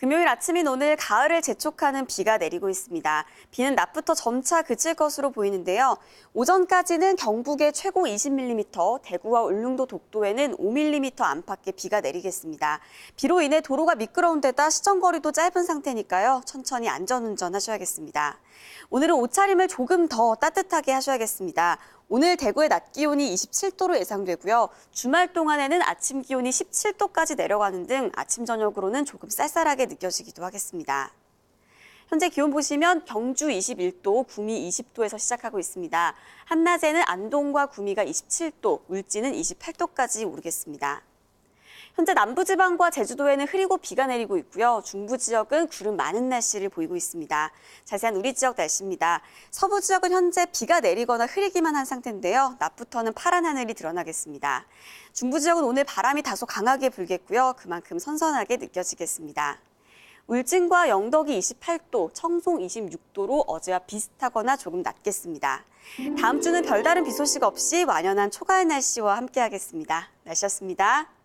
금요일 아침인 오늘 가을을 재촉하는 비가 내리고 있습니다. 비는 낮부터 점차 그칠 것으로 보이는데요. 오전까지는 경북에 최고 20mm, 대구와 울릉도 독도에는 5mm 안팎의 비가 내리겠습니다. 비로 인해 도로가 미끄러운 데다 시정거리도 짧은 상태니까요. 천천히 안전운전 하셔야겠습니다. 오늘은 옷차림을 조금 더 따뜻하게 하셔야겠습니다. 오늘 대구의 낮 기온이 27도로 예상되고요. 주말 동안에는 아침 기온이 17도까지 내려가는 등 아침 저녁으로는 조금 쌀쌀하게 느껴지기도 하겠습니다. 현재 기온 보시면 경주 21도, 구미 20도에서 시작하고 있습니다. 한낮에는 안동과 구미가 27도, 울진은 28도까지 오르겠습니다. 현재 남부지방과 제주도에는 흐리고 비가 내리고 있고요. 중부 지역은 구름 많은 날씨를 보이고 있습니다. 자세한 우리 지역 날씨입니다. 서부 지역은 현재 비가 내리거나 흐리기만 한 상태인데요. 낮부터는 파란 하늘이 드러나겠습니다. 중부 지역은 오늘 바람이 다소 강하게 불겠고요. 그만큼 선선하게 느껴지겠습니다. 울진과 영덕이 28도, 청송 26도로 어제와 비슷하거나 조금 낮겠습니다. 다음 주는 별다른 비 소식 없이 완연한 초가을 날씨와 함께하겠습니다. 날씨였습니다.